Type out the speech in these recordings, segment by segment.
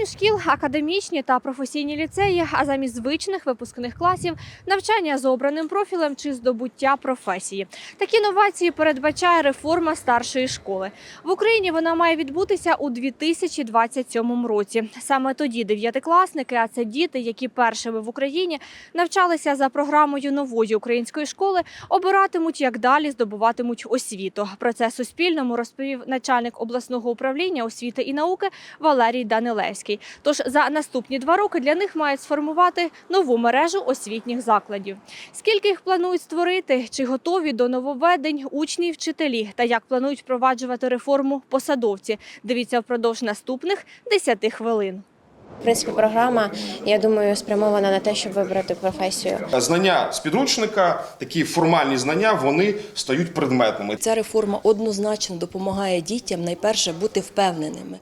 Замість шкіл, академічні та професійні ліцеї, а замість звичних випускних класів навчання за обраним профілем чи здобуття професії. Такі новації передбачає реформа старшої школи. В Україні вона має відбутися у 2027 році. Саме тоді дев'ятикласники, а це діти, які першими в Україні навчалися за програмою нової української школи, обиратимуть, як далі здобуватимуть освіту. Про це Суспільному розповів начальник обласного управління освіти і науки Валерій Данилевський. Тож за наступні два роки для них мають сформувати нову мережу освітніх закладів. Скільки їх планують створити? Чи готові до нововведень учні і вчителі? Та як планують впроваджувати реформу посадовці? Дивіться впродовж наступних 10 хвилин. В принципі, програма, я думаю, спрямована на те, щоб вибрати професію. Знання з підручника, такі формальні знання, вони стають предметними. Ця реформа однозначно допомагає дітям найперше бути впевненими.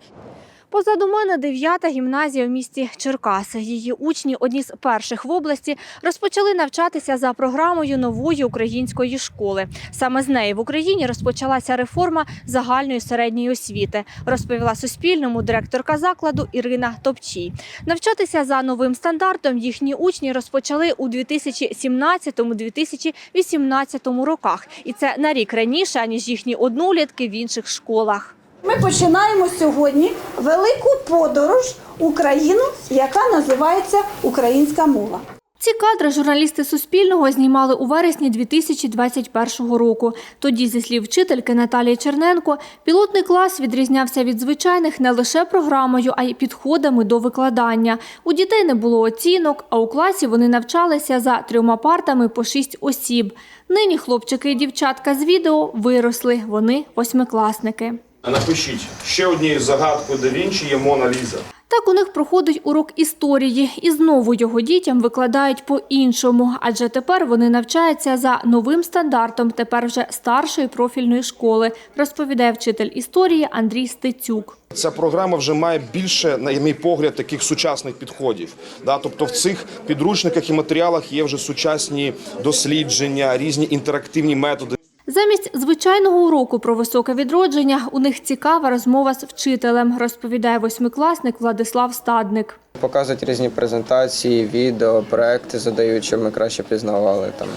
Позаду мене дев'ята гімназія в місті Черкаси. Її учні, одні з перших в області, розпочали навчатися за програмою нової української школи. Саме з неї в Україні розпочалася реформа загальної середньої освіти, розповіла Суспільному директорка закладу Ірина Топчій. Навчатися за новим стандартом їхні учні розпочали у 2017-2018 роках, і це на рік раніше ніж їхні однолітки в інших школах. Ми починаємо сьогодні велику подорож Україну, яка називається Українська мова. Ці кадри журналісти Суспільного знімали у вересні 2021 року. Тоді, зі слів вчительки Наталії Черненко, пілотний клас відрізнявся від звичайних не лише програмою, а й підходами до викладання. У дітей не було оцінок, а у класі вони навчалися за трьома партами по шість осіб. Нині хлопчики і дівчатка з відео виросли. Вони восьмикласники. Напишіть ще однією загадкою да Вінчі є Мона Ліза. Так у них проходить урок історії, і знову його дітям викладають по-іншому, адже тепер вони навчаються за новим стандартом, тепер вже старшої профільної школи, розповідає вчитель історії Андрій Стецюк. Ця програма вже має більше, на мій погляд, таких сучасних підходів. Да? Тобто в цих підручниках і матеріалах є вже сучасні дослідження, різні інтерактивні методи. Замість звичайного уроку про високе відродження у них цікава розмова з вчителем, розповідає восьмикласник Владислав Стадник. Показують різні презентації, відео, проекти задають, щоб ми краще пізнавали там.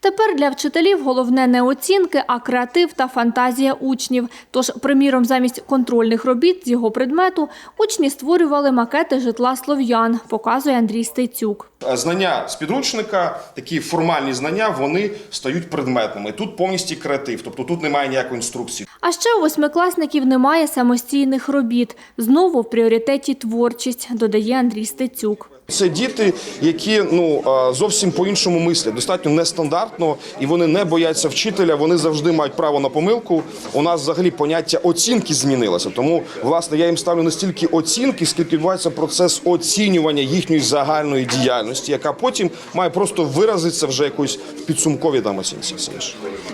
Тепер для вчителів головне не оцінки, а креатив та фантазія учнів. Тож, приміром, замість контрольних робіт з його предмету учні створювали макети житла слов'ян, показує Андрій Стецюк. Знання з підручника, такі формальні знання, вони стають предметними. Тут повністю креатив, тобто тут немає ніякої інструкції. А ще у восьмикласників немає самостійних робіт. Знову в пріоритеті творчість, додає Андрій Стецюк. Це діти, які ну зовсім по-іншому мислять, достатньо нестандартно, і вони не бояться вчителя. Вони завжди мають право на помилку. У нас взагалі поняття оцінки змінилося. Тому власне я їм ставлю не стільки оцінки, скільки відбувається процес оцінювання їхньої загальної діяльності, яка потім має просто виразитися вже якоюсь підсумковій там оцінці.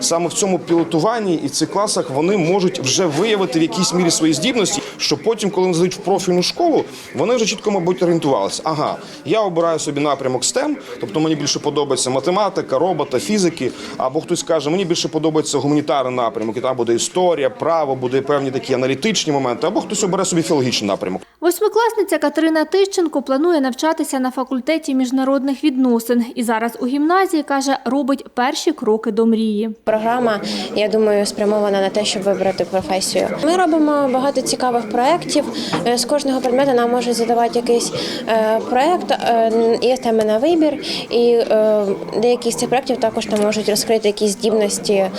Саме в цьому пілотуванні і в цих класах вони можуть вже виявити в якійсь мірі свої здібності, що потім, коли вони зайдуть в профільну школу, вони вже чітко, мабуть, орієнтувалися. Ага, я обираю собі напрямок STEM, тобто мені більше подобається математика, робота, фізики. Або хтось каже, мені більше подобається гуманітарний напрямок, і там буде історія, право, буде певні такі аналітичні моменти, або хтось обере собі філологічний напрямок. Восьмикласниця Катерина Тищенко планує навчатися на факультеті міжнародних відносин і зараз у гімназії каже, робить перші кроки до мрії. Програма, я думаю, спрямована на те, щоб вибрати професію. Ми робимо багато цікавих проєктів. Е, З кожного предмету нам можуть задавати якийсь е, проєкт, е, є теми на вибір, і е, деякі з цих проєктів також там можуть розкрити якісь здібності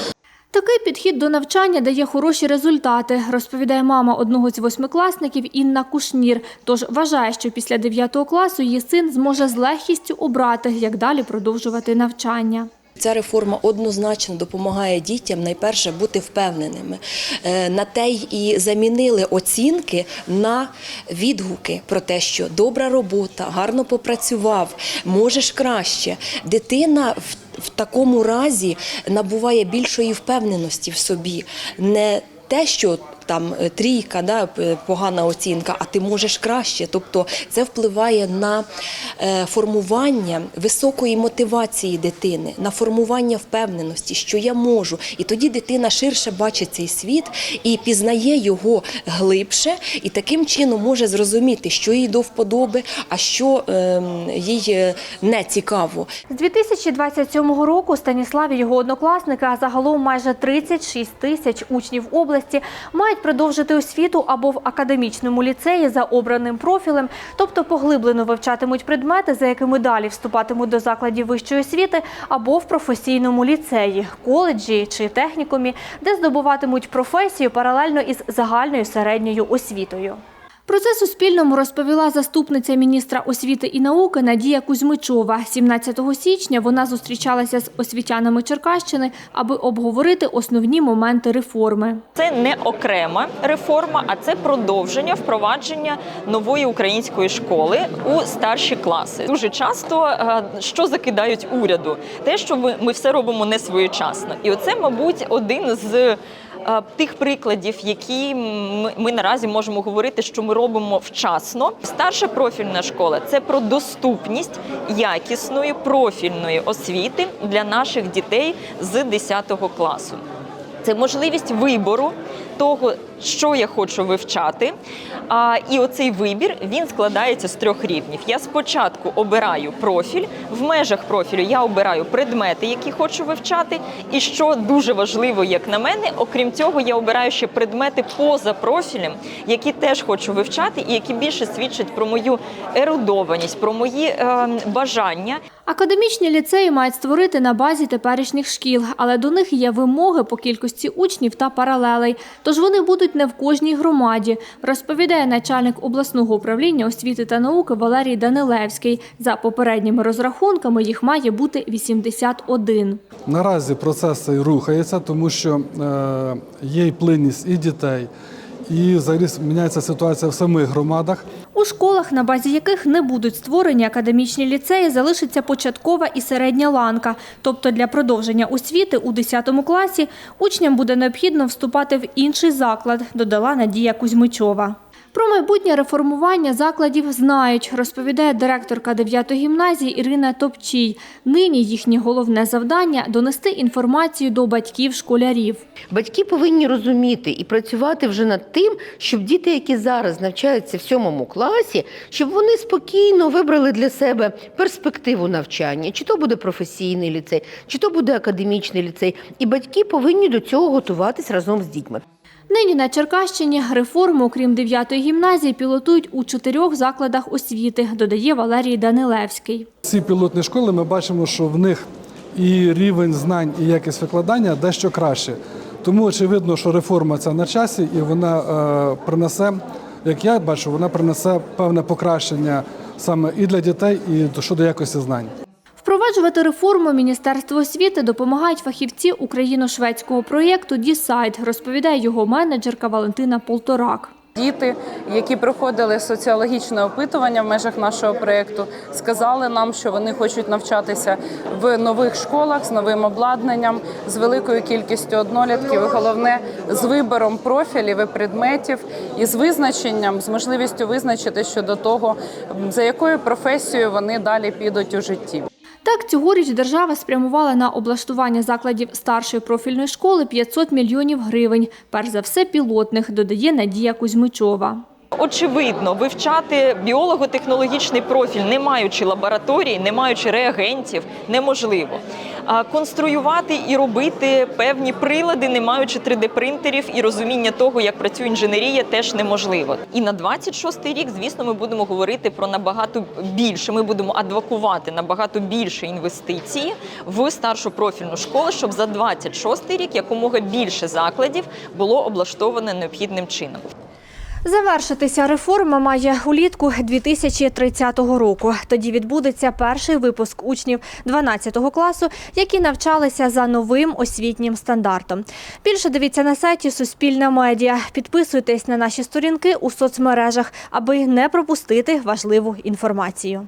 Такий підхід до навчання дає хороші результати, розповідає мама одного з восьмикласників Інна Кушнір. Тож вважає, що після 9 класу її син зможе з легкістю обрати, як далі продовжувати навчання. Ця реформа однозначно допомагає дітям найперше бути впевненими. Е, На те й і замінили оцінки на відгуки про те, що добра робота, гарно попрацював, можеш краще. Дитина в, в такому разі набуває більшої впевненості в собі. Не те, що там е, трійка, да, погана оцінка, а ти можеш краще. Тобто це впливає на е, формування високої мотивації дитини, на формування впевненості, що я можу. І тоді дитина ширше бачить цей світ і пізнає його глибше, і таким чином може зрозуміти, що їй до вподоби, а що ем, їй е, не цікаво. З 2027 року Станіслав і його однокласники, а загалом майже 36 тисяч учнів області, мають продовжити освіту або в академічному ліцеї за обраним профілем, тобто поглиблено вивчатимуть предмети, за якими далі вступатимуть до закладів вищої освіти, або в професійному ліцеї, коледжі чи технікумі, де здобуватимуть професію паралельно із загальною середньою освітою. Про це Суспільному розповіла заступниця міністра освіти і науки Надія Кузьмичова. 17 січня вона зустрічалася з освітянами Черкащини, аби обговорити основні моменти реформи. Це не окрема реформа, а це продовження впровадження нової української школи у старші класи. Дуже часто е, що закидають уряду, те, що ми, ми все робимо не своєчасно, і оце, мабуть, один з. Е, Тих прикладів, які ми, наразі можемо говорити, що ми робимо вчасно. Старша профільна школа це про доступність якісної профільної освіти для наших дітей з 10 класу. Це можливість вибору того, що я хочу вивчати. А, і оцей вибір він складається з трьох рівнів. Я спочатку обираю профіль. В межах профілю я обираю предмети, які хочу вивчати. І що дуже важливо, як на мене, окрім цього, я обираю ще предмети поза профілем, які теж хочу вивчати, і які більше свідчать про мою ерудованість, про мої е, бажання. Академічні ліцеї мають створити на базі теперішніх шкіл, але до них є вимоги по кількості учнів та паралелей. Тож вони будуть не в кожній громаді, розповідає начальник обласного управління освіти та науки Валерій Данилевський. За попередніми розрахунками їх має бути 81. Наразі процес рухається, тому що е, є й плинність і дітей, і взагалі міняється ситуація в самих громадах. У школах, на базі яких не будуть створені академічні ліцеї, залишиться початкова і середня ланка. Тобто для продовження освіти у 10 класі учням буде необхідно вступати в інший заклад, додала Надія Кузьмичова. Про майбутнє реформування закладів знають, розповідає директорка 9 гімназії Ірина Топчій. Нині їхнє головне завдання – донести інформацію до батьків школярів. Батьки повинні розуміти і працювати вже над тим, щоб діти, які зараз навчаються в сьомому класі, щоб вони спокійно вибрали для себе перспективу навчання, чи то буде професійний ліцей, чи то буде академічний ліцей. І батьки повинні до цього готуватись разом з дітьми. Нині на Черкащині реформу, крім 9-ї гімназії, пілотують у чотирьох закладах освіти, додає Валерій Данилевський. Ці пілотні школи ми бачимо, що в них і рівень знань, і якість викладання дещо краще. Тому очевидно, що реформа ця на часі, і вона е, принесе, як я бачу, вона принесе певне покращення саме і для дітей, і щодо якості знань. Впроваджувати реформу Міністерство освіти допомагають фахівці україно-шведського проєкту «Дісайд», розповідає його менеджерка Валентина Полторак. Діти, які проходили соціологічне опитування в межах нашого проєкту, сказали нам, що вони хочуть навчатися в нових школах з новим обладнанням, з великою кількістю однолітків. і Головне з вибором профілів і предметів і з визначенням, з можливістю визначити щодо того, за якою професією вони далі підуть у житті. Так, цьогоріч держава спрямувала на облаштування закладів старшої профільної школи 500 мільйонів гривень. Перш за все пілотних, додає Надія Кузьмичова. Очевидно, вивчати біолого-технологічний профіль, не маючи лабораторії, не маючи реагентів, неможливо. Конструювати і робити певні прилади, не маючи 3D-принтерів і розуміння того, як працює інженерія, теж неможливо. І на 26-й рік, звісно, ми будемо говорити про набагато більше. Ми будемо адвокувати набагато більше інвестиції в старшу профільну школу, щоб за 26-й рік якомога більше закладів було облаштовано необхідним чином. Завершитися реформа має улітку 2030 року. Тоді відбудеться перший випуск учнів 12 класу, які навчалися за новим освітнім стандартом. Більше дивіться на сайті Суспільна медіа. Підписуйтесь на наші сторінки у соцмережах, аби не пропустити важливу інформацію.